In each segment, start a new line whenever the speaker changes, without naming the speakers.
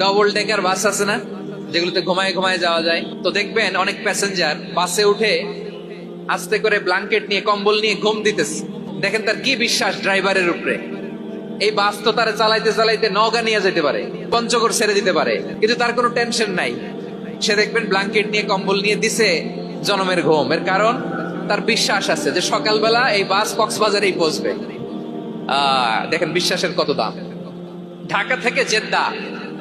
Double decker বাস আছে না, যেগুলোতে ঘুমায় ঘুমায় যাওয়া যায়। তো দেখবেন অনেক প্যাসেঞ্জার বাসে উঠে আস্তে করে ব্ল্যাঙ্কেট নিয়ে, কম্বল নিয়ে ঘুম দিতেছে। দেখেন তার কি বিশ্বাস ড্রাইভারের উপরে। এই বাস তো তারা চালাইতে চালাইতে নগা নিয়ে যেতে পারে, পঞ্চগড় ছেড়ে দিতে পারে, কিন্তু তার কোনো টেনশন নাই। সে দেখবেন ব্ল্যাঙ্কেট নিয়ে, কম্বল নিয়ে দিছে জনমের ঘুম। এর কারণ তার বিশ্বাস আছে যে সকালবেলা এই বাস কক্সবাজারেই পৌঁছবে। আহ, দেখেন বিশ্বাসের কত দাম। ঢাকা থেকে জেদ্দা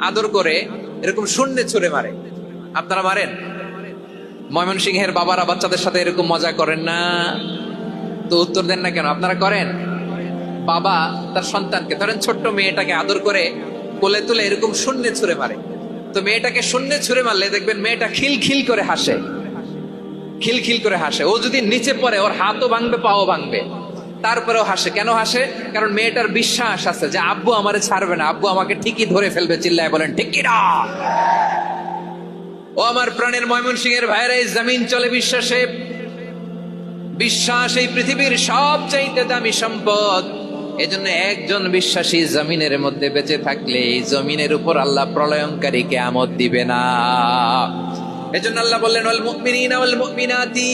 আদর করে এরকম শূন্যে ছুড়ে মারে। আপনারা মারেন? ময়মনসিংহের বাবারা বাচ্চাদের সাথে এরকম মজা করেন না। তো উত্তর দেন না কেন? আপনারা করেন? বাবা তার সন্তানকে, ধরেন ছোট্ট মেয়েটাকে আদর করে কোলে তুলে এরকম শূন্যে ছুড়ে মারে। তো মেয়েটাকে শূন্যে ছুড়ে মারলে দেখবেন মেয়েটা খিল খিল করে হাসে। খিলখিল করে হাসে। ও যদি নিচে পড়ে, ওর হাতও ভাঙবে, পাও ভাঙবে। তারপরেও হাসে। কেন হাসে? কারণ মেয়েটার বিশ্বাস আছে যে আব্বু আমারে ছাড়বে না। আব্বু আমাকে ঠিকই ধরে ফেলবে, চিল্লায় বলেন ঠিকই না? ও আমার প্রাণের ময়মন সিং এর ভাইরা জমিন চলে বিশ্বাসে। বিশ্বাস এই পৃথিবীর সব চাইতে দামি সম্পদ। এজন্য একজন বিশ্বাসী জমিনের মধ্যে বেঁচে থাকলে এই জমিনের উপর আল্লাহ প্রলয়ঙ্কারী কেয়ামত দিবে না। এজন্য আল্লাহ বললেন, ওয়াল মুমিনিনা ওয়াল মুমিনাতি।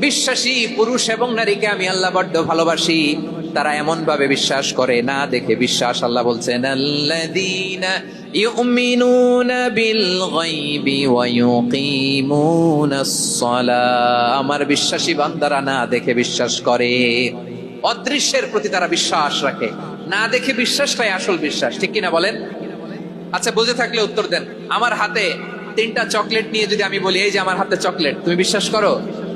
বিশ্বাসী পুরুষ এবং নারীকে আমি আল্লাহ বড্ড ভালোবাসি। তারা এমন ভাবে বিশ্বাস করে, না দেখে বিশ্বাস আল্লাহ বলছেন বিল আমার বিশ্বাসী বান্দারা না দেখে বিশ্বাস করে। অদৃশ্যের প্রতি তারা বিশ্বাস রাখে। না দেখে বিশ্বাসটাই আসল বিশ্বাস। ঠিক কিনা বলেন? আচ্ছা বুঝে থাকলে উত্তর দেন। আমার হাতে তিনটা চকলেট নিয়ে যদি আমি বলি, এই যে আমার হাতে চকলেট, তুমি বিশ্বাস করো?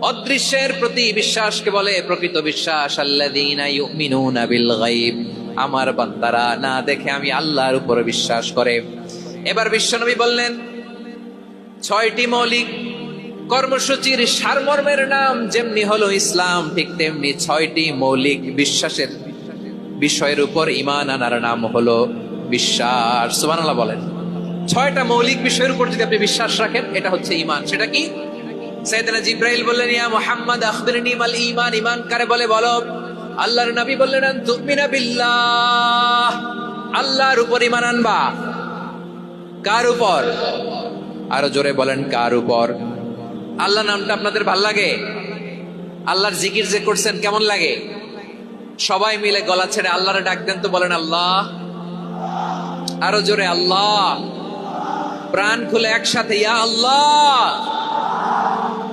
অদৃশ্যের প্রতি বিশ্বাসকে বলে প্রকৃত বিশ্বাস আমার বান্দারা, না দেখে আমি আল্লাহর উপর বিশ্বাস করে। এবার বিশ্বনবী বললেন, ছয়টি মৌলিক কর্মসূচির সারমর্মের নাম যেমনি হলো ইসলাম, ঠিক তেমনি ছয়টি মৌলিক বিশ্বাসের বিষয়ের উপর ইমান আনার নাম হলো বিশ্বাস। বলেন। ছয়টা মৌলিক বিষয়ের উপর যদি আপনি বিশ্বাস রাখেন, এটা হচ্ছে ইমান সেটা কি? সাইয়েদনা জিব্রাইল বললেন, ইয়া মুহাম্মদ, আখবিরনি মাল ঈমান। ঈমান কারে বলে? বলো। আল্লাহর নবী বললেন তুমিনা বিল্লাহ। আল্লাহর উপর ঈমান আনবা। কার উপর? আরও জোরে বলেন, কার উপর? আল্লাহ নামটা আপনাদের ভালো লাগে? আল্লাহর জিকির যে করছেন কেমন লাগে? সবাই মিলে গলা ছেড়ে আল্লাহরে ডাক দেন তো বলেন, আল্লাহ। আরও জোরে, আল্লাহ। প্রাণ খুলে একসাথে, ইয়া আল্লাহ।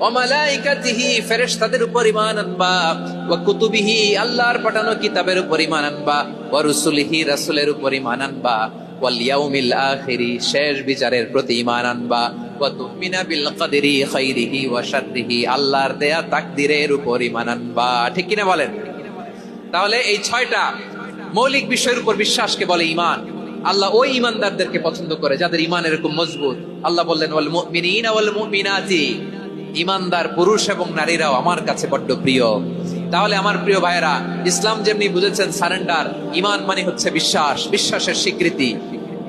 আনবা। শেষ বিচারের প্রতি আল্লাহর দেয়া তাকদীরের উপর আনবা। ঠিক কিনা বলেন? তাহলে এই ছয়টা মৌলিক বিষয়ের উপর বিশ্বাসকে বলে ইমান আল্লাহ ওই ইমানদারদেরকে পছন্দ করে, যাদের ইমান এরকম মজবুত। আল্লাহ বললেন ইমানদার পুরুষ এবং নারীরাও আমার কাছে বড্ড প্রিয়। তাহলে আমার প্রিয় ভাইয়েরা, ইসলাম যেমনি বুঝেছেন, সারেন্ডার, ইমান মানে হচ্ছে বিশ্বাস, বিশ্বাসের স্বীকৃতি।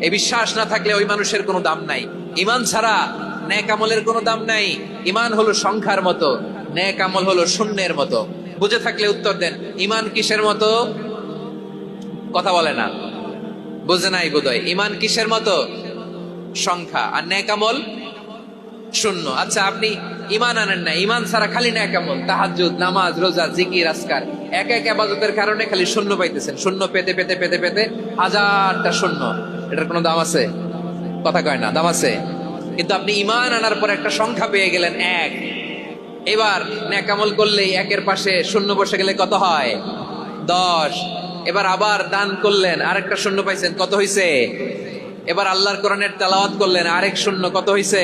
এই বিশ্বাস না থাকলে ওই মানুষের কোনো দাম নাই। ইমান ছাড়া ন্যাক আমলের কোনো দাম নাই। ইমান হলো সংখ্যার মতো, ন্যাক আমল হলো শূন্যের মতো। বুঝে থাকলে উত্তর দেন, ইমান কিসের মতো? কথা বলে না। বুঝে নাই বোধহয়। ইমান কিসের মতো? সংখ্যা। আর ন্যাক আমল? শূন্য আচ্ছা আপনি ইমান আনেন না ইমান ছাড়া খালি না কেমন? তাহাজ্জুদ, নামাজ, রোজা, জিকির আসকার এক এক আবাদতের কারণে খালি শূন্য পাইতেছেন। শূন্য পেতে পেতে পেতে পেতে হাজারটা শূন্য। এটার কোনো দাম আছে? কথা কয় না, দাম আছে। কিন্তু আপনি ইমান আনার পর একটা সংখ্যা পেয়ে গেলেন এক। এবার ন্যাকামল করলেই একের পাশে শূন্য বসে গেলে কত হয়? দশ। এবার আবার দান করলেন, আরেকটা শূন্য পাইছেন, কত হইছে? এবার আল্লাহর কোরআনের তেলাওয়াত করলেন, আরেক শূন্য, কত হইছে?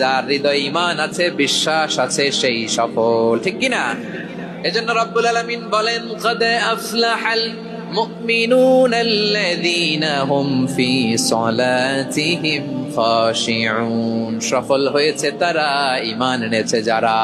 যার হৃদয় ইমান আছে বিশ্বাস আছে সেই সফল ঠিক কিনা এজন্য রব্বুল আলামিন বলেন قد أفلح المؤمنون الذين هم في صلاتهم خاشعون সফল হয়েছে তারা ইমান এনেছে যারা